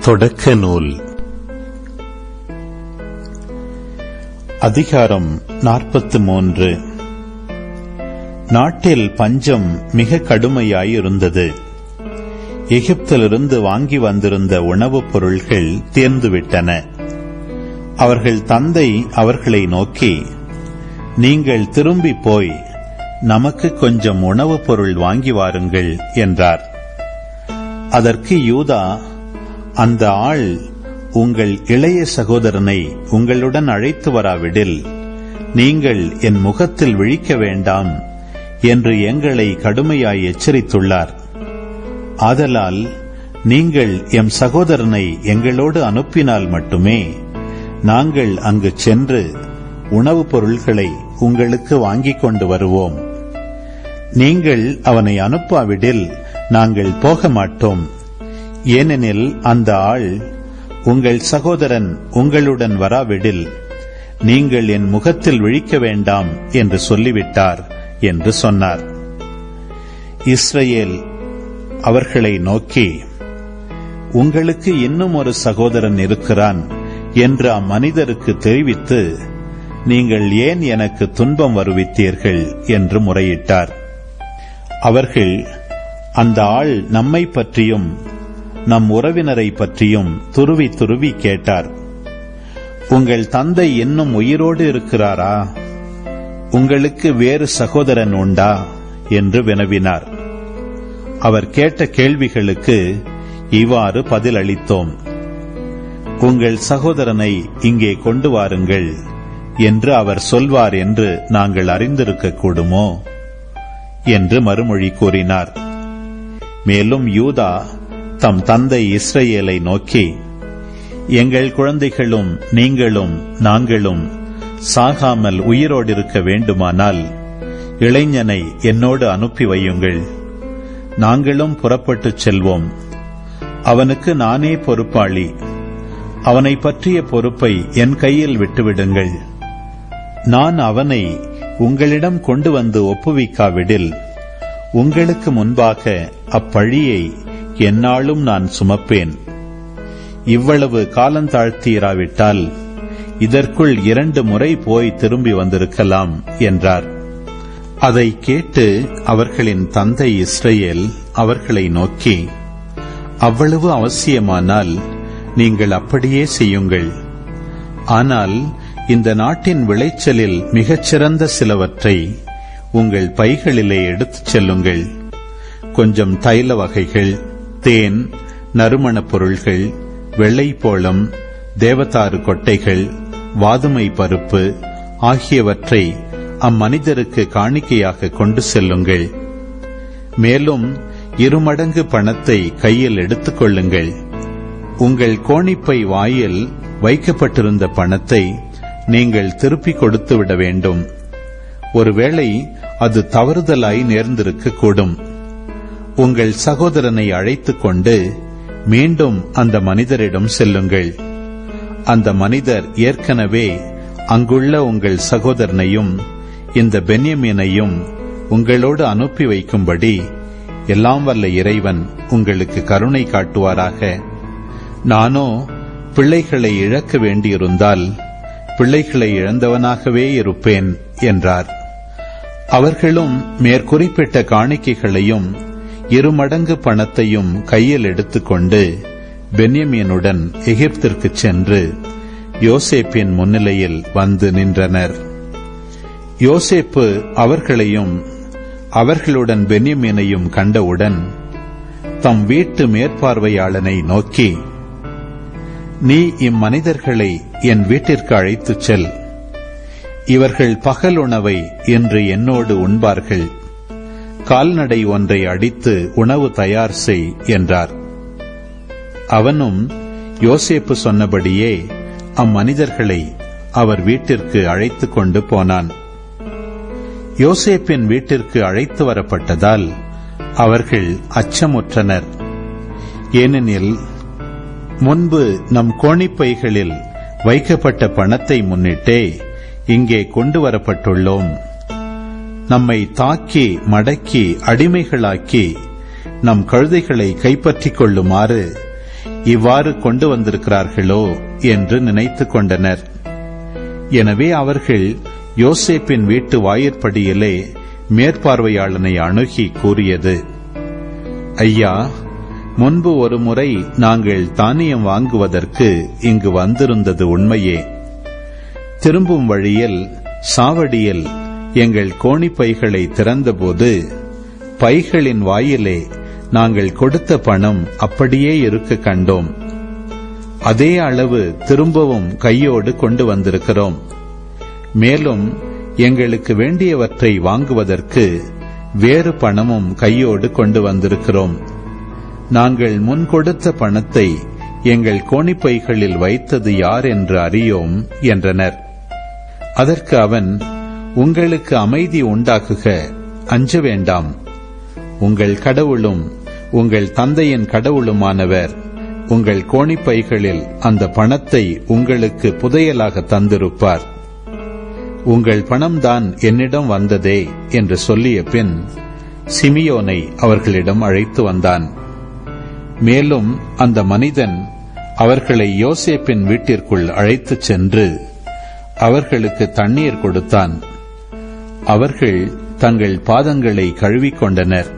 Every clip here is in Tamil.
தொடக்க நூல் அதிகாரம் நாற்பத்து மூன்று நாட்டில் பஞ்சம் மிக கடுமையாயிருந்தது. எகிப்திலிருந்து வாங்கி வந்திருந்த உணவுப் பொருள்கள் தேர்ந்துவிட்டன. அவர்கள் தந்தை அவர்களை நோக்கி நீங்கள் திரும்பி போய் நமக்கு கொஞ்சம் உணவுப் பொருள் வாங்கி வாருங்கள் என்றார். அதற்கு யூதா அந்த ஆள் உங்கள் இளைய சகோதரனை உங்களுடன் அழைத்து வராவிடில் நீங்கள் என் முகத்தில் விழிக்க வேண்டாம் என்று எங்களை கடுமையாய் எச்சரித்துள்ளார். ஆதலால் நீங்கள் எம் சகோதரனை எங்களோடு அனுப்பினால் மட்டுமே நாங்கள் அங்கு சென்று உணவுப் பொருள்களை உங்களுக்கு வாங்கிக் கொண்டு வருவோம். நீங்கள் அவனை அனுப்பாவிடில் நாங்கள் போக மாட்டோம் ஏனெனில் அந்த ஆள் உங்கள் சகோதரன் உங்களுடன் வராவிடில் நீங்கள் என் முகத்தில் விழிக்க வேண்டாம் என்று சொல்லிவிட்டார் என்று சொன்னார். இஸ்ரேல் அவர்களை நோக்கி உங்களுக்கு இன்னும் ஒரு சகோதரன் இருக்கிறான் என்று அம்மனிதருக்கு தெரிவித்து நீங்கள் ஏன் எனக்கு துன்பம் வருவித்தீர்கள் என்று முறையிட்டார். அவர்கள் அந்த ஆள் நம்மை பற்றியும் நம் உறவினரை பற்றியும் துருவி துருவி கேட்டார். உங்கள் தந்தை இன்னும் உயிரோடு இருக்கிறாரா? உங்களுக்கு வேறு சகோதரன் உண்டா? என்று வினவினார். அவர் கேட்ட கேள்விகளுக்கு இவ்வாறு பதிலளித்தோம். உங்கள் சகோதரனை இங்கே கொண்டு வாருங்கள் என்று அவர் சொல்வார் என்று நாங்கள் அறிந்திருக்க கூடுமோ என்று மறுமொழி கூறினார். மேலும் யூதா தம் தந்தை இஸ்ரேலை நோக்கி எங்கள் குழந்தைகளும் நீங்களும் நாங்களும் சாகாமல் உயிரோடு இருக்க வேண்டுமானால் இளைஞனை என்னோடு அனுப்பி வையுங்கள். நாங்களும் புறப்பட்டுச் செல்வோம். அவனுக்கு நானே பொறுப்பாளி. அவனை பற்றிய பொறுப்பை என் கையில் விட்டுவிடுங்கள். நான் அவனை உங்களிடம் கொண்டு வந்து ஒப்புவிக்காவிடில் உங்களுக்கு முன்பாக அப்பழியை எந்நாளும் நான் சுமப்பேன். இவ்வளவு காலந்தாழ்த்தீராவிட்டால் இதற்குள் இரண்டு முறை போய் திரும்பி வந்திருக்கலாம் என்றார். அதை கேட்டு அவர்களின் தந்தை இஸ்ரேல் அவர்களை நோக்கி அவ்வளவு அவசியமானால் நீங்கள் அப்படியே செய்யுங்கள். ஆனால் இந்த நாட்டின் விளைச்சலில் மிகச்சிறந்த சிலவற்றை உங்கள் பைகளிலே எடுத்துச் செல்லுங்கள். கொஞ்சம் தைல வகைகள் தேன் நறுமணப் பொருள்கள் வெள்ளைப்போளம் தேவதாறு கொட்டைகள் வாதுமை பருப்பு ஆகியவற்றை அம்மனிதருக்கு காணிக்கையாக கொண்டு செல்லுங்கள். மேலும் இருமடங்கு பணத்தை கையில் எடுத்துக் கொள்ளுங்கள். உங்கள் கோணிப்பை வாயில் வைக்கப்பட்டிருந்த பணத்தை நீங்கள் திருப்பிக் கொடுத்துவிட வேண்டும். ஒருவேளை அது தவறுதலாய் நேர்ந்திருக்கக்கூடும். உங்கள் சகோதரனை அழைத்துக் கொண்டு மீண்டும் அந்த மனிதரிடம் செல்லுங்கள். அந்த மனிதர் ஏற்கனவே அங்குள்ள உங்கள் சகோதரனையும் இந்த பென்யமீனையும் உங்களோடு அனுப்பி வைக்கும்படி எல்லாம் வல்ல இறைவன் உங்களுக்கு கருணை காட்டுவாராக. நானோ பிள்ளைகளை இழக்க வேண்டியிருந்தால் பிள்ளைகளை இழந்தவனாகவே இருப்பேன் என்றார். அவர்களும் மேற்குறிப்பிட்ட காணிக்கைகளையும் இருமடங்கு பணத்தையும் கையில் எடுத்துக்கொண்டு பென்யமீனுடன் எகிப்திற்கு சென்று யோசேப்பின் முன்னிலையில் வந்து நின்றனர். யோசேப்பு அவர்களையும் அவர்களுடன் பென்யமீனையும் கண்டவுடன் தம் வீட்டு மேற்பார்வையாளனை நோக்கி நீ இம்மனிதர்களை என் வீட்டிற்கு அழைத்துச் செல். இவர்கள் பகல் உணவை இன்று என்னோடு உண்பார்கள். கால்நடை ஒன்றை அடித்து உணவு தயார் செய் என்றார். அவனும் யோசேப்பு சொன்னபடியே அம்மனிதர்களை அவர் வீட்டிற்கு அழைத்துக் கொண்டு போனான். யோசேப்பின் வீட்டிற்கு அழைத்து வரப்பட்டதால் அவர்கள் அச்சமுற்றனர். ஏனெனில் முன்பு நம் கோணிப்பைகளில் வைக்கப்பட்ட பணத்தை முன்னிட்டே இங்கே கொண்டு வரப்பட்டுள்ளோம். நம்மை தாக்கி மடக்கி அடிமைகளாக்கி நம் கழுதைகளை கைப்பற்றிக் கொள்ளுமாறு இவ்வாறு கொண்டு வந்திருக்கிறார்களோ என்று நினைத்துக் கொண்டனர். எனவே அவர்கள் யோசேப்பின் வீட்டு வாயிற்படியிலே மேற்பார்வையாளனை அணுகி கூறியது ஐயா முன்பு ஒரு முறை நாங்கள் தானியம் வாங்குவதற்கு இங்கு வந்திருந்தது உண்மையே. திரும்பும் வழியில் சாவடியில் எங்கள் கோணிப்பைகளை திறந்தபோது பைகளின் வாயிலே நாங்கள் கொடுத்த பணம் அப்படியே இருக்க கண்டோம். அதே அளவு திரும்பவும் கையோடு கொண்டு வந்திருக்கிறோம். மேலும் எங்களுக்கு வேண்டியவற்றை வாங்குவதற்கு வேறு பணமும் கையோடு கொண்டு வந்திருக்கிறோம். நாங்கள் முன் கொடுத்த பணத்தை எங்கள் கோணிப்பைகளில் வைத்தது யார் என்று அறியோம் என்றனர். அதற்கு அவன் உங்களுக்கு அமைதி உண்டாக்குக. அஞ்ச வேண்டாம். உங்கள் கடவுளும் உங்கள் தந்தையின் கடவுளுமானவர் உங்கள் கோணிப்பைகளில் அந்த பணத்தை உங்களுக்கு புதையலாக தந்திருப்பார். உங்கள் பணம்தான் என்னிடம் வந்ததே என்று சொல்லிய பின் சிமியோனை அவர்களிடம் அழைத்து வந்தான். மேலும் அந்த மனிதன் அவர்களை யோசேப்பின் வீட்டிற்குள் அழைத்துச் சென்று அவர்களுக்கு தண்ணீர் கொடுத்தான். அவர்கள் தங்கள் பாதங்களை கழுவிக்கொண்டனர்.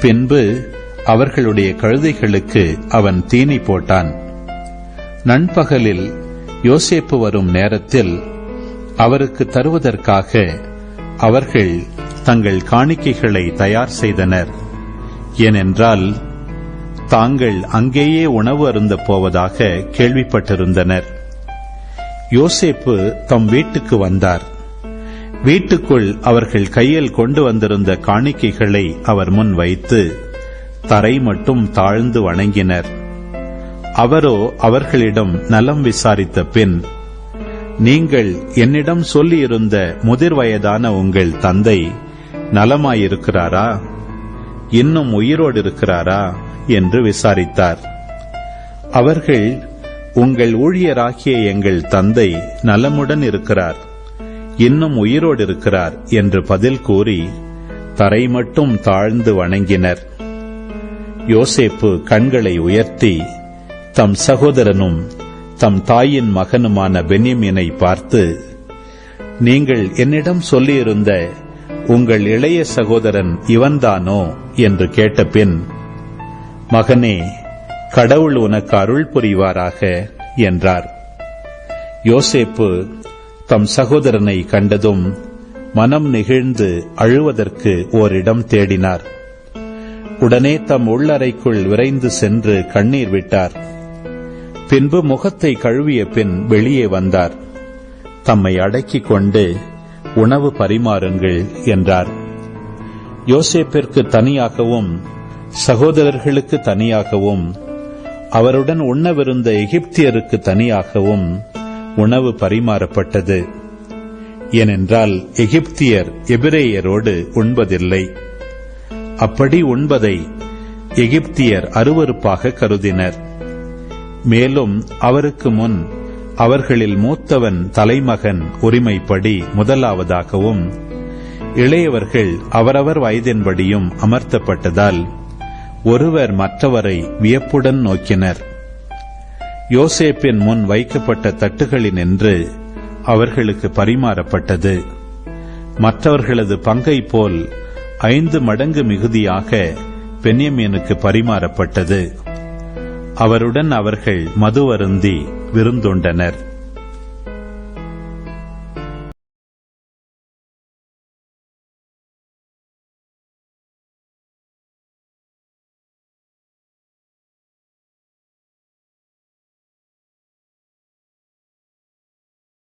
பின்பு அவர்களுடைய கழுதைகளுக்கு அவன் தீனி போட்டான். நண்பகலில் யோசேப்பு வரும் நேரத்தில் அவருக்கு தருவதற்காக அவர்கள் தங்கள் காணிக்கைகளை தயார் செய்தனர். ஏனென்றால் தாங்கள் அங்கேயே உணவு அருந்த போவதாக கேள்விப்பட்டிருந்தனர். யோசேப்பு தம் வீட்டுக்கு வந்தார். வீட்டுக்குள் அவர்கள் கையில் கொண்டு வந்திருந்த காணிக்கைகளை அவர் முன் வைத்து தரை மட்டும் தாழ்ந்து வணங்கினர். அவரோ அவர்களிடம் நலம் விசாரித்த பின் நீங்கள் என்னிடம் சொல்லியிருந்த முதிர் வயதான உங்கள் தந்தை நலமாயிருக்கிறாரா? இன்னும் உயிரோடு இருக்கிறாரா என்று விசாரித்தார். அவர்கள் உங்கள் ஊழியராகிய எங்கள் தந்தை நலமுடன் இருக்கிறார். இன்னும் உயிரோடு இருக்கிறார் என்று பதில் கூறி தரை மட்டும் தாழ்ந்து வணங்கினர். யோசேப்பு கண்களை உயர்த்தி தம் சகோதரனும் தம் தாயின் மகனுமான பென்யமீனை பார்த்து நீங்கள் என்னிடம் சொல்லியிருந்த உங்கள் இளைய சகோதரன் இவன்தானோ? என்று கேட்டபின் மகனே கடவுள் உனக்கு அருள் புரிவாராக என்றார். யோசேப்பு தம் சகோதரனை கண்டதும் மனம் நெகிழ்ந்து அழுவதற்கு ஓரிடம் தேடினார். உடனே தம் உள்ளறைக்குள் விரைந்து சென்று கண்ணீர் விட்டார். பின்பு முகத்தை கழுவிய பின் வெளியே வந்தார். தம்மை அடக்கிக் கொண்டு உணவு பரிமாறுங்கள் என்றார். யோசேப்பிற்கு தனியாகவும் சகோதரர்களுக்கு தனியாகவும் அவருடன் உண்ணவிருந்த எகிப்தியருக்கு தனியாகவும் உணவு பரிமாறப்பட்டது. ஏனென்றால் எகிப்தியர் எபிரேயரோடு உண்பதில்லை. அப்படி உண்பதை எகிப்தியர் அருவருப்பாக கருதினர். மேலும் அவருக்கு முன் அவர்களில் மூத்தவன் தலைமகன் உரிமைப்படி முதலாவதாகவும் இளையவர்கள் அவரவர் வயதின்படியும் அமர்த்தப்பட்டதால் ஒருவர் மற்றவரை வியப்புடன் நோக்கினர். யோசேப்பின் முன் வைக்கப்பட்ட தட்டுகளினின்று அவர்களுக்கு பரிமாறப்பட்டது. மற்றவர்களது பங்கை போல் ஐந்து மடங்கு மிகுதியாக பென்யமீனுக்கு பரிமாறப்பட்டது. அவருடன் அவர்கள் மதுவருந்தி விருந்துண்டனர்.